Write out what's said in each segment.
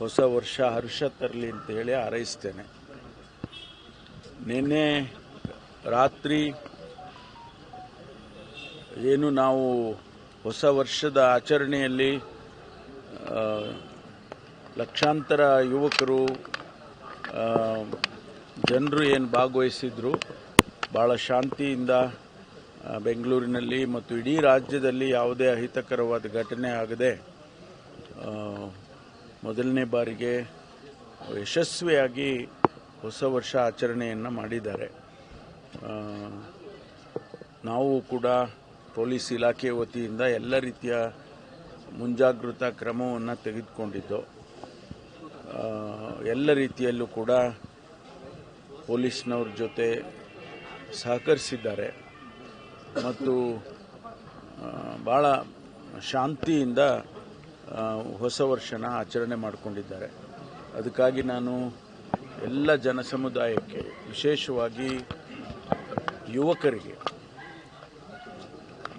ಹೊಸ ವರ್ಷ ಹರ್ಷ ತರಲಿ ಅಂತ ಹೇಳಿ ಹಾರೈಸ್ತೇನೆ. ನಿನ್ನೆ ರಾತ್ರಿ ಏನು ನಾವು ಹೊಸ ವರ್ಷದ ಆಚರಣೆಯಲ್ಲಿ ಲಕ್ಷಾಂತರ ಯುವಕರು ಜನರು ಏನು ಭಾಗವಹಿಸಿದ್ರು ಭಾಳ ಶಾಂತಿಯಿಂದ ಬೆಂಗಳೂರಿನಲ್ಲಿ ಮತ್ತು ಇಡೀ ರಾಜ್ಯದಲ್ಲಿ ಯಾವುದೇ ಅಹಿತಕರವಾದ ಘಟನೆ ಆಗದೆ ಮೊದಲನೇ ಬಾರಿಗೆ ಯಶಸ್ವಿಯಾಗಿ ಹೊಸ ವರ್ಷ ಆಚರಣೆಯನ್ನು ಮಾಡಿದ್ದಾರೆ. ನಾವು ಕೂಡ ಪೊಲೀಸ್ ಇಲಾಖೆ ವತಿಯಿಂದ ಎಲ್ಲ ರೀತಿಯ ಮುಂಜಾಗ್ರತಾ ಕ್ರಮವನ್ನು ತೆಗೆದುಕೊಂಡಿದ್ದು ಎಲ್ಲ ರೀತಿಯಲ್ಲೂ ಕೂಡ ಪೊಲೀಸ್ನವ್ರ ಜೊತೆ ಸಹಕರಿಸಿದ್ದಾರೆ. ಮತ್ತು ಭಾಳ ಶಾಂತಿಯಿಂದ ಹೊಸ ವರ್ಷನ ಆಚರಣೆ ಮಾಡಿಕೊಂಡಿದ್ದಾರೆ. ಅದಕ್ಕಾಗಿ ನಾನು ಎಲ್ಲ ಜನಸಮುದಾಯಕ್ಕೆ, ವಿಶೇಷವಾಗಿ ಯುವಕರಿಗೆ,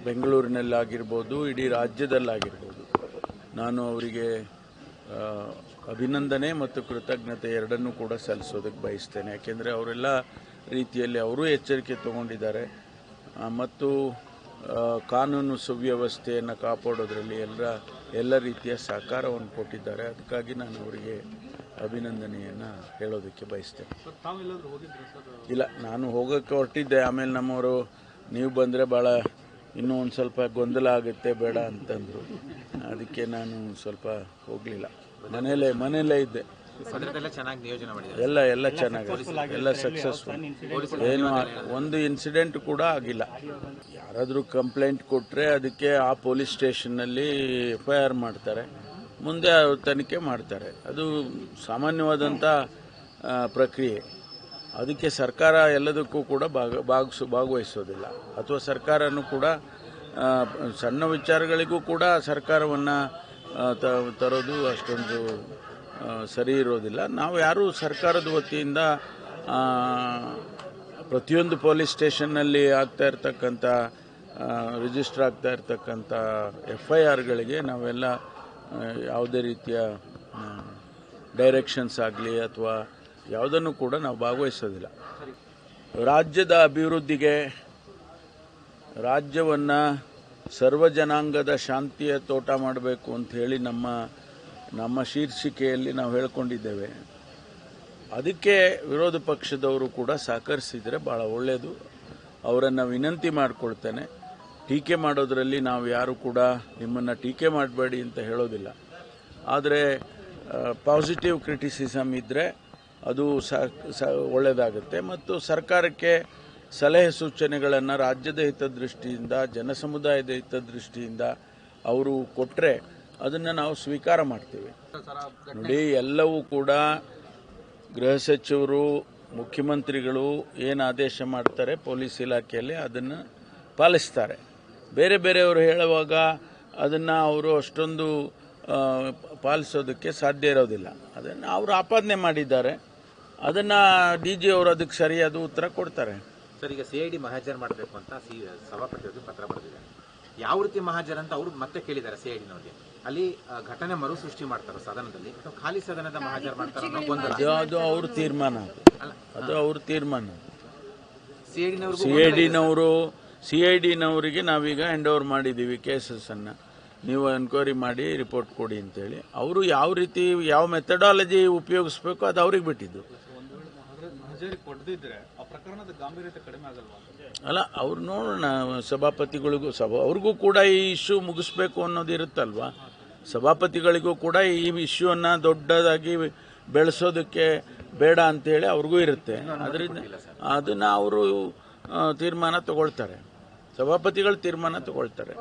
ಬೆಂಗಳೂರಿನಲ್ಲಾಗಿರ್ಬೋದು, ಇಡೀ ರಾಜ್ಯದಲ್ಲಾಗಿರ್ಬೋದು, ನಾನು ಅವರಿಗೆ ಅಭಿನಂದನೆ ಮತ್ತು ಕೃತಜ್ಞತೆ ಎರಡನ್ನೂ ಕೂಡ ಸಲ್ಲಿಸೋದಕ್ಕೆ ಬಯಸ್ತೇನೆ. ಯಾಕೆಂದರೆ ಅವರೆಲ್ಲ ರೀತಿಯಲ್ಲಿ ಅವರೂ ಎಚ್ಚರಿಕೆ ತಗೊಂಡಿದ್ದಾರೆ. ಮತ್ತು ಕಾನೂನು ಸುವ್ಯವಸ್ಥೆಯನ್ನು ಕಾಪಾಡೋದ್ರಲ್ಲಿ ಎಲ್ಲ ಎಲ್ಲ ರೀತಿಯ ಸಹಕಾರವನ್ನು ಕೊಟ್ಟಿದ್ದಾರೆ. ಅದಕ್ಕಾಗಿ ನಾನು ಅವರಿಗೆ ಅಭಿನಂದನೆಯನ್ನು ಹೇಳೋದಕ್ಕೆ ಬಯಸ್ತೇನೆ. ಇಲ್ಲ ನಾನು ಹೋಗೋಕ್ಕೆ ಹೊರಟಿದ್ದೆ. ಆಮೇಲೆ ನಮ್ಮವರು ನೀವು ಬಂದರೆ ಭಾಳ ಇನ್ನೂ ಒಂದು ಸ್ವಲ್ಪ ಗೊಂದಲ ಆಗುತ್ತೆ ಬೇಡ ಅಂತಂದರು. ಅದಕ್ಕೆ ನಾನು ಸ್ವಲ್ಪ ಹೋಗಲಿಲ್ಲ. ಮನೆಯಲ್ಲೇ ಮನೆಯಲ್ಲೇ ಇದ್ದೆ. ಎಲ್ಲ ಎಲ್ಲ ಚೆನ್ನಾಗಿ. ಎಲ್ಲ ಸಕ್ಸಸ್ಫುಲ್ ಏನು ಒಂದು ಇನ್ಸಿಡೆಂಟ್ ಕೂಡ ಆಗಿಲ್ಲ. ಯಾರಾದರೂ ಕಂಪ್ಲೇಂಟ್ ಕೊಟ್ಟರೆ ಅದಕ್ಕೆ ಆ ಪೊಲೀಸ್ ಸ್ಟೇಷನ್ನಲ್ಲಿ ಎಫ್ ಐ ಆರ್ ಮಾಡ್ತಾರೆ. ಮುಂದೆ ತನಿಖೆ ಮಾಡ್ತಾರೆ. ಅದು ಸಾಮಾನ್ಯವಾದಂಥ ಪ್ರಕ್ರಿಯೆ. ಅದಕ್ಕೆ ಸರ್ಕಾರ ಎಲ್ಲದಕ್ಕೂ ಕೂಡ ಭಾಗ ಭಾಗಸು ಭಾಗವಹಿಸೋದಿಲ್ಲ. ಅಥವಾ ಸರ್ಕಾರನೂ ಕೂಡ ಸಣ್ಣ ವಿಚಾರಗಳಿಗೂ ಕೂಡ ಸರ್ಕಾರವನ್ನು ತರೋದು ಅಷ್ಟೊಂದು ಸರಿ ಇರೋದಿಲ್ಲ. ನಾವು ಯಾರೂ ಸರ್ಕಾರದ ವತಿಯಿಂದ ಪ್ರತಿಯೊಂದು ಪೊಲೀಸ್ ಸ್ಟೇಷನ್ನಲ್ಲಿ ಆಗ್ತಾ ಇರ್ತಕ್ಕಂಥ ರಿಜಿಸ್ಟರ್ ಆಗ್ತಾ ಇರ್ತಕ್ಕಂಥ ಎಫ್ ಐ ಆರ್ಗಳಿಗೆ ನಾವೆಲ್ಲ ಯಾವುದೇ ರೀತಿಯ ಡೈರೆಕ್ಷನ್ಸ್ ಆಗಲಿ ಅಥವಾ ಯಾವುದನ್ನು ಕೂಡ ನಾವು ಭಾಗವಹಿಸೋದಿಲ್ಲ. ರಾಜ್ಯದ ಅಭಿವೃದ್ಧಿಗೆ ರಾಜ್ಯವನ್ನು ಸರ್ವ ಜನಾಂಗದ ಶಾಂತಿಯ ತೋಟ ಮಾಡಬೇಕು ಅಂಥೇಳಿ ನಮ್ಮ ನಮ್ಮ ಶೀರ್ಷಿಕೆಯಲ್ಲಿ ನಾವು ಹೇಳ್ಕೊಂಡಿದ್ದೇವೆ. ಅದಕ್ಕೆ ವಿರೋಧ ಪಕ್ಷದವರು ಕೂಡ ಸಹಕರಿಸಿದರೆ ಭಾಳ ಒಳ್ಳೆಯದು ಅವರನ್ನು ವಿನಂತಿ ಮಾಡಿಕೊಳ್ತೇನೆ. ಟೀಕೆ ಮಾಡೋದರಲ್ಲಿ ನಾವು ಯಾರು ಕೂಡ ನಿಮ್ಮನ್ನು ಟೀಕೆ ಮಾಡಬೇಡಿ ಅಂತ ಹೇಳೋದಿಲ್ಲ. ಆದರೆ ಪಾಸಿಟಿವ್ ಕ್ರಿಟಿಸಿಸಮ್ ಇದ್ದರೆ ಅದು ಸ ಒಳ್ಳೆಯದಾಗುತ್ತೆ ಮತ್ತು ಸರ್ಕಾರಕ್ಕೆ ಸಲಹೆ ಸೂಚನೆಗಳನ್ನು ರಾಜ್ಯದ ಹಿತದೃಷ್ಟಿಯಿಂದ, ಜನಸಮುದಾಯದ ಹಿತದೃಷ್ಟಿಯಿಂದ ಅವರು ಕೊಟ್ಟರೆ ಅದನ್ನು ನಾವು ಸ್ವೀಕಾರ ಮಾಡ್ತೀವಿ. ನೋಡಿ, ಎಲ್ಲವೂ ಕೂಡ ಗೃಹ ಸಚಿವರು, ಮುಖ್ಯಮಂತ್ರಿಗಳು ಏನು ಆದೇಶ ಮಾಡ್ತಾರೆ ಪೊಲೀಸ್ ಇಲಾಖೆಯಲ್ಲಿ ಅದನ್ನು ಪಾಲಿಸ್ತಾರೆ. ಬೇರೆ ಬೇರೆಯವರು ಹೇಳುವಾಗ ಅದನ್ನು ಅವರು ಅಷ್ಟೊಂದು ಪಾಲಿಸೋದಕ್ಕೆ ಸಾಧ್ಯ ಇರೋದಿಲ್ಲ. ಅದನ್ನು ಅವರು ಆಪಾದನೆ ಮಾಡಿದ್ದಾರೆ. ಅದನ್ನು ಡಿ ಜಿ ಅವರು ಅದಕ್ಕೆ ಸರಿಯಾದ ಉತ್ತರ ಕೊಡ್ತಾರೆ. ಸರ್, ಈಗ ಸಿಐಡಿ ಮಹಾಜರ್ ಮಾಡಬೇಕು ಅಂತ ಸಿ ಪತ್ರ ಬರೆದಿದ್ದಾರೆ. ಯಾವ ರೀತಿ ಮಹಾಜರ್ ಅಂತ ಅವರು ಮತ್ತೆ ಕೇಳಿದ್ದಾರೆ ಸಿಐಡಿನವ್ರಿಗೆ ಅಲ್ಲಿ ಘಟನೆ ಮರು ಸೃಷ್ಟಿ ಮಾಡ್ತಾರೆ ಸದನದಲ್ಲಿ. ಅಥವಾ ಖಾಲಿ ಸದನದ ಮಹಾಜರ್ ಮಾಡ್ತಾರೆ ಅನ್ನೋ ಗೊಂದಲ. ಅದು ಅದು ಅವ್ರ ತೀರ್ಮಾನ ಅದು. ಅದು ಅವ್ರ ತೀರ್ಮಾನ ಸಿ ಐ ಡಿನವರು ಸಿ ಐ ಡಿನವರಿಗೆ ನಾವೀಗ ಹ್ಯಾಂಡ್ ಓವರ್ ಮಾಡಿದ್ದೀವಿ ಕೇಸಸ್ಸನ್ನು ನೀವು ಎನ್ಕ್ವೈರಿ ಮಾಡಿ ರಿಪೋರ್ಟ್ ಕೊಡಿ ಅಂತೇಳಿ. ಅವರು ಯಾವ ರೀತಿ ಯಾವ ಮೆಥಡಾಲಜಿ ಉಪಯೋಗಿಸ್ಬೇಕು ಅದು ಅವ್ರಿಗೆ ಬಿಟ್ಟಿದ್ದು. ಅಲ್ಲ ಅವ್ರು ನೋಡೋಣ ಸಭಾಪತಿಗಳಿಗೂ ಸಭಾ ಅವ್ರಿಗೂ ಕೂಡ ಈ ಇಶ್ಯೂ ಮುಗಿಸ್ಬೇಕು ಅನ್ನೋದು ಇರುತ್ತಲ್ವಾ? ಸಭಾಪತಿಗಳಿಗೂ ಕೂಡ ಈ ಇಶ್ಯೂವನ್ನು ದೊಡ್ಡದಾಗಿ ಬೆಳೆಸೋದಕ್ಕೆ ಬೇಡ ಅಂತೇಳಿ ಅವ್ರಿಗೂ ಇರುತ್ತೆ. ಅದರಿಂದ ಅದನ್ನು ಅವರು ತೀರ್ಮಾನ ತಗೊಳ್ತಾರೆ. ಸಭಾಪತಿಗಳು ತೀರ್ಮಾನ ತಗೊಳ್ತಾರೆ.